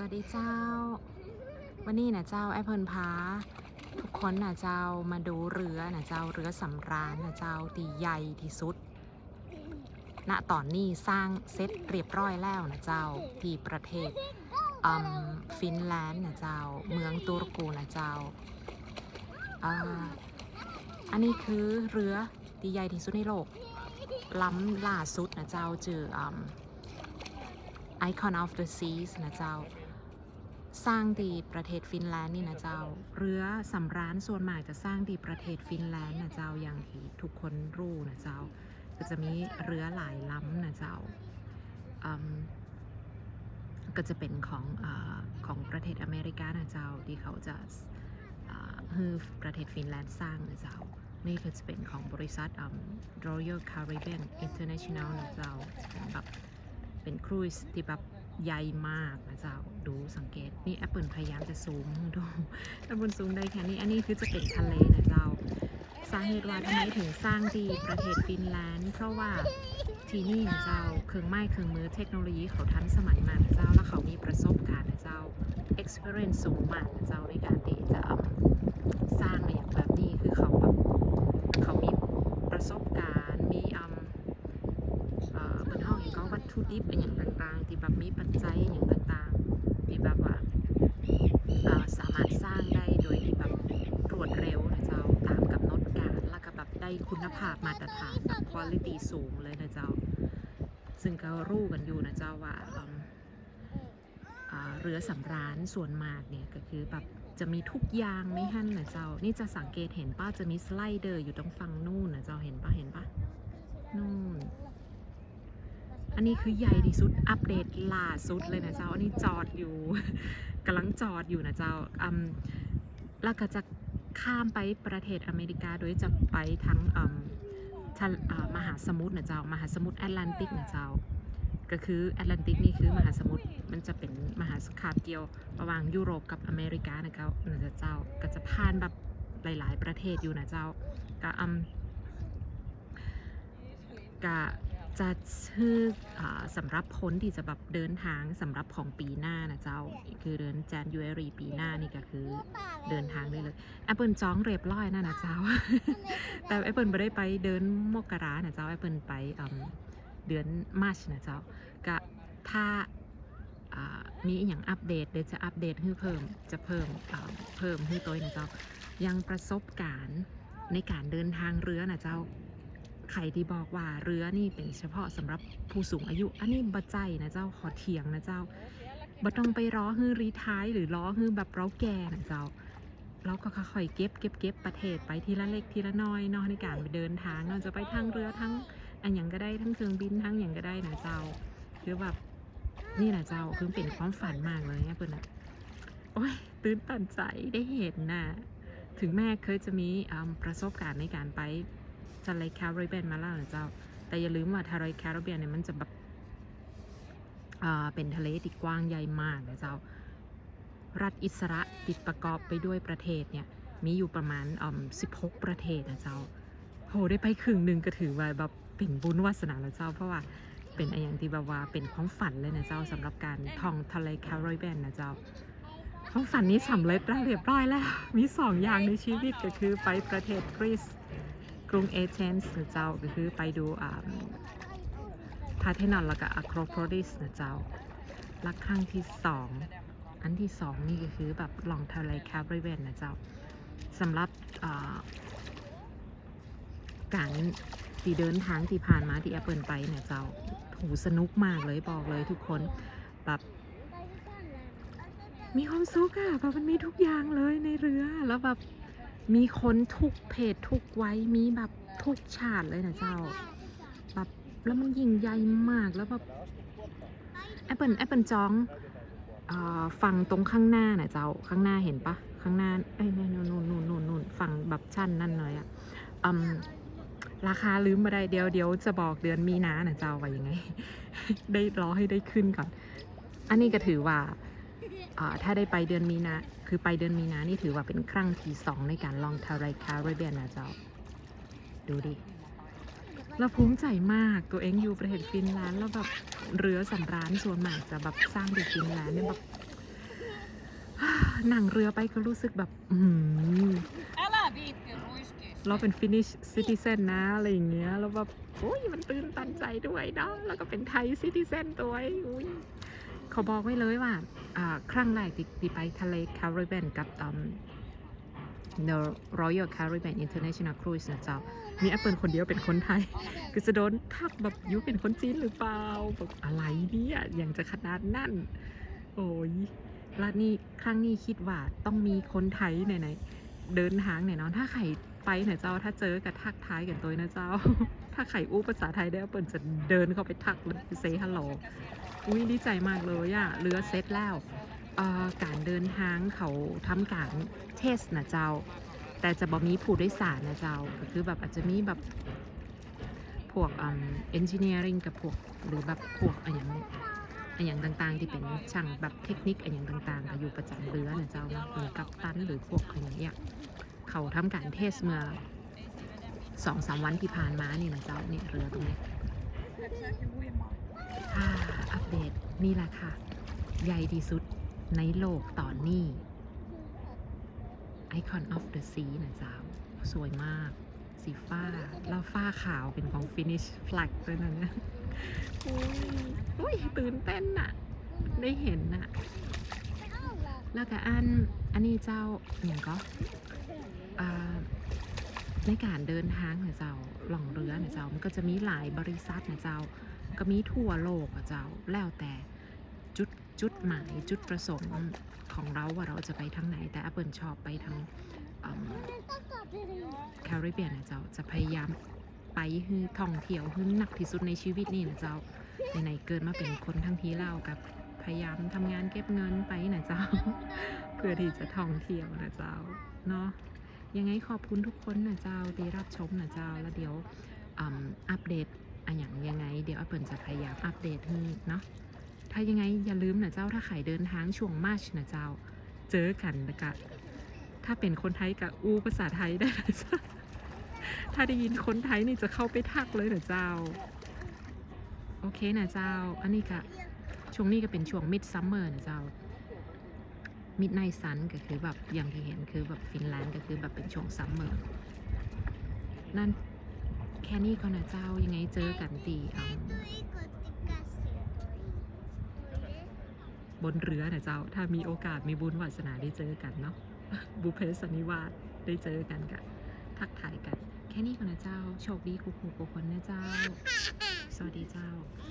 สวัสดีเจ้า วันนี้นะเจ้าไอ้เพิ่นพาทุกคนนะเจ้ามาดูเรือนะเจ้าเรือสำราญนะเจ้าที่ใหญ่ที่สุด ณตอนนี้สร้างเสร็จเรียบร้อยแล้วนะเจ้าที่ประเทศฟินแลนด์นะเจ้าเมืองตุรกูนะเจ้าอันนี้คือเรือที่ใหญ่ที่สุดในโลกล้ำล่าสุดนะเจ้าเจออืม Icon of the Seas นะเจ้า สร้างที่ประเทศฟินแลนด์นี่นะเจ้า เรือสำราญส่วนมากจะสร้างที่ประเทศฟินแลนด์นะเจ้าอย่างที่ทุกคนรู้นะเจ้า ก็จะมีเรือหลายลำนะเจ้าก็จะเป็นของอของประเทศอเมริกานะเจ้าที่เขาจะอ่าให้ประเทศฟินแลนด์สร้างนะเจ้า นี่ก็จะเป็นของบริษัท Royal Caribbean International นะเจ้าแบบเป็นครูซที่แบบ ใหญ่มากนะเจ้าดูสังเกตนี่ Apple พยายามจะซูมให้ดู Apple ซูมได้แค่นี้อันนี้คือจะเป็นทะเลนะเจ้าสาเหตุว่าทำไมถึงสร้างที่ประเทศฟินแลนด์เพราะว่าที่นี่นะเจ้าเครื่องไม้เครื่องมือเทคโนโลยีเขาทันสมัยมากนะเจ้าแล้วเขามีประสบการณ์นะเจ้า experience สูงมากนะเจ้าในการที่จะเอาสร้างในอย่างแบบนี้คือเขาแบบเขามีประสบการณ์ มีอืมเอ่อเป็นห้องอย่างก็วัตถุดิบอย่างต่างๆ ที่ แบบมีปัจจัยอย่างต่างๆที่แบบว่าสามารถสร้างได้โดยที่แบบรวดเร็วนะเจ้าตามกำหนดการแล้วก็แบบได้คุณภาพมาตรฐานแบบคุณภาพสูงเลยนะเจ้า ซึ่งก็รู้กันอยู่นะเจ้าว่าอืมอ่าเรือสำราญส่วนมากเนี่ยก็คือแบบจะมีทุกอย่างในหั่นนะเจ้า นี่จะสังเกตเห็นป้าจะมีสไลเดอร์อยู่ตรงฝั่งนู่นนะเจ้าเห็นป้าเห็นป้านู่น อันนี้คือใหญ่ที่สุด อัปเดตล่าสุดเลยนะเจ้า อันนี้จอดอยู่กำลังจอดอยู่นะเจ้าอืมแล้วก็จะข้ามไปประเทศอเมริกา โดยจะไปทั้งอืมทะมหาสมุทรนะเจ้า มหาสมุทรแอตแลนติกนะเจ้า ก็คือแอตแลนติกนี่คือมหาสมุทร มันจะเป็นมหาสขาบเกี่ยว ระหว่างยุโรปกับอเมริกานะเจ้านะเจ้า ก็จะผ่านแบบหลาย ๆ ประเทศอยู่นะเจ้า ก็อืมก็ จะชื่ออาสำหรับคนที่จะแบบเดินทางสำหรับของปีหน้านะเจ้า คือเดือน January ปีหน้านี่ก็คือเดินทางได้เลยแอปเปิลจองเรียบร้อยนะนะเจ้า แต่แอปเปิลไม่ได้ไปเดินมกรานะเจ้าแอปเปิลไปอืมเดือนมาร์ชนะเจ้าก็ถ้าอ่ามีอหย่างอัปเดตเดี๋ยวจะอัปเดตให้เพิ่มจะเพิ่มอ่าเพิ่มให้ตัวนะเจ้ายังประสบการณ์ในการเดินทางเรือนะเจ้า ใครที่บอกว่าเรือนี่เป็นเฉพาะสำหรับผู้สูงอายุ อันนี้บัใจนะเจ้าขอเถียงนะเจ้าบ่ต้องไปรอฮือรีท้ายหรือรอฮือแบบเราแก่นะเจ้าเราก็ค่อยๆเก็บเก็บเก็บประเทศไปทีละเล็กทีละน้อยเนาะในการไปเดินทางเราจะไปทางเรือทั้งอันอย่างก็ได้ทั้งเครื่องบินทั้งอย่างก็ได้นะเจ้าคือแบบนี่แหละเจ้าคือเป็นความฝันมากเลยเนี่ยเพื่อนอะโอ้ยตื่นตันใจได้เห็นน่ะถึงแม่เคยจะมีประสบการณ์ในการไป ทะเลแคริบเบียนมาแล้วนะเจ้า แต่อย่าลืมว่าทะเลแคริบเบียนเนี่ยมันจะแบบอ่าเป็นทะเลที่กว้างใหญ่มากนะเจ้า รัฐอิสระติดประกอบไปด้วยประเทศเนี่ยมีอยู่ประมาณอืม16 ประเทศนะเจ้า โหได้ไปครึ่งหนึ่งก็ถือว่าแบบเป็นบุญวาสนาแล้วเจ้า เพราะว่าเป็นอะไรอย่างที่แบบว่าเป็นความฝันเลยนะเจ้าสำหรับการท่องทะเลแคริบเบียนนะเจ้าความฝันนี้สำเร็จแล้วเรียบร้อยแล้ว มีสองอย่างในชีวิตก็คือไปประเทศกรีซ กรุงเอเธนส์นะเจ้าก็คือไปดูอ่าพาเทนอนแล้วก็อะโครโพลิสนะเจ้าและครั้งที่สองอันที่สองนี่ก็คือแบบลองเทเลแคริบเบียนนะเจ้าสำหรับอ่าการที่เดินทางที่ผ่านมาที่แอปเปิลไปเนี่ยเจ้าโหสนุกมากเลยบอกเลยทุกคนแบบมีความสุขอะแบบมันมีทุกอย่างเลยในเรือแล้วแบบ มีคนทุกเพศทุกไวัยมีแบบทุกชาติเลยนะเจ้าแบบแล้วมันยิ่งใหญ่มากแล้วแบบแอปเปิลแอปเปิลจ้องฝั่งตรงข้างหน้าน่ะเจ้าข้างหน้าเห็นปะข้างหน้าเอ้นู่นนู่นนู่นนู่นนู่นฝั่งแบบชั้นนั่นเลยอะอืมราคาลืมมาได้เดี๋ยวเดี๋ยวจะบอกเดือนมีนานะจะเอาไว้ยังไง ได้รอให้ได้ขึ้นก่อน อันนี้ก็ถือว่า ถ้าได้ไปเดือนมีนา คือไปเดือนมีนา นี่ถือว่าเป็นครั้งที่สองในการลองทาไรคาริเบียนนะเจ้า ดูดิ เราภูมิใจมาก ตัวเองอยู่ประเทศฟินแลนด์แล้วแบบเรือสำราญส่วนมากจะแบบสร้างที่ฟินแลนด์เนี่ยแบบนั่งเรือไปก็รู้สึกแบบ อืเราเป็นฟินิชซิติเซนนะ อะไรอย่างเงี้ย แล้วแบบโอ้ยมันตื่นตันใจด้วยเนาะ แล้วก็เป็นไทยซิติเซนตัวองอุ้ยเขาบอกไว้เลยว่า ครั้งแรกที่ไปทะเลแคริบเบียนกับ The Royal Caribbean International Cruise นะเจ้า มีแอปเปิลคนเดียวเป็นคนไทย คือจะโดนทักแบบยุเป็นคนจีนหรือเปล่าแบบอะไรเนี่ยอย่างจะขนาดนั่น โอ้ยแล้วนี่ครั้งนี้คิดว่าต้องมีคนไทยไหนๆเดินทางเนี่ยเนาะถ้าใครไปเนี่ยเจ้า ถ้าเจอกับทักทายกันตัวนะเจ้า ถ้าใครอู้ภาษาไทยได้แอปเปิลจะเดินเข้าไปทักเลยเซฮัลโหล อุ้ยดีใจมากเลยอะเรือเซ็ตแล้วเอ่อการเดินทางเขาทำการเทสนะเจ้า แต่จะบ่มีผู้โดยสารนะเจ้าก็คือแบบอาจจะมีแบบพวกอืม engineering กับพวกหรือแบบพวกอะไรอย่างอะไรอย่างต่างๆ ที่เป็นช่างแบบเทคนิคอะไรอย่างต่างๆก็อยู่ประจำเรือนะเจ้าเนาะเหมือนกับตันหรือพวกอะไรอย่างเงี้ยเขาทำการเทสเมื่อสองสามวันที่ผ่านมานี่นะเจ้าเนี่ยเรือตรงเนี้ นี่แหละค่ะ ใหญ่ที่สุดในโลกตอนนี้ Icon of the Sea นะเจ้า สวยมาก สีฟ้า แล้วฟ้าขาวเป็นของ Finish Flag ด้วยนะเนี่ยอุ้ยอุ้ยตื่นเต้นน่ะได้เห็นน่ะแล้วก็อัน อันนี้เจ้าอย่างก็ในการเดินทางนะเจ้าหล่องเรือนะเจ้ามันก็จะมีหลายบริษัทนะเจ้า ก็มีทั่วโลกอะเจ้าแล้วแต่จุดจุดหมายจุดประสงค์ของเราว่าเราจะไปทางไหน แต่ Apple ชอบไปทางแคริบเบียนนะเจ้าจะพยายามไปฮือท่องเที่ยวฮือหนักที่สุดในชีวิตนี่นะเจ้าไหนๆเกิดมาเป็นคนทั้งทีเล่ากับพยายามทำงานเก็บเงินไปนะเจ้า เพื่อที่จะท่องเที่ยวนะเจ้าเนาะยังไงขอบคุณทุกคนนะเจ้าที่รับชมนะเจ้าแล้วเดี๋ยวอัปเดต อะอย่างยังไง เดี๋ยวอัปเปิลจะพยายามอัปเดตให้เนาะถ้ายังไงอย่าลืมนะเจ้าถ้าใครเดินทางช่วงมาร์ชนะเจ้า เจอกันนะกะถ้าเป็นคนไทยกับอูภาษาไทยได้นะเจ้าถ้าได้ยินคนไทยนี่จะเข้าไปทักเลยนะเจ้า โอเคนะเจ้า อันนี้ก็ช่วงนี้ก็เป็นช่วงมิดซัมเมอร์นะเจ้ามิดไนซันก็คือแบบอย่างที่เห็นคือแบบฟินแลนด์ก็คือแบบเป็นช่วงซัมเมอร์นั่น ค่นี้ก็นะเจ้ายังไงเจอกันตีอืมบนเรือนะเจ้า ถ้ามีโอกาสมีบุญวาสนาได้เจอกันเนาะบุพเพสันนิวาสได้เจอกันกันทักทายกัน แค่นี้ก็นะเจ้า โชคดีคุกคุกคนนะเจ้า สวัสดีเจ้า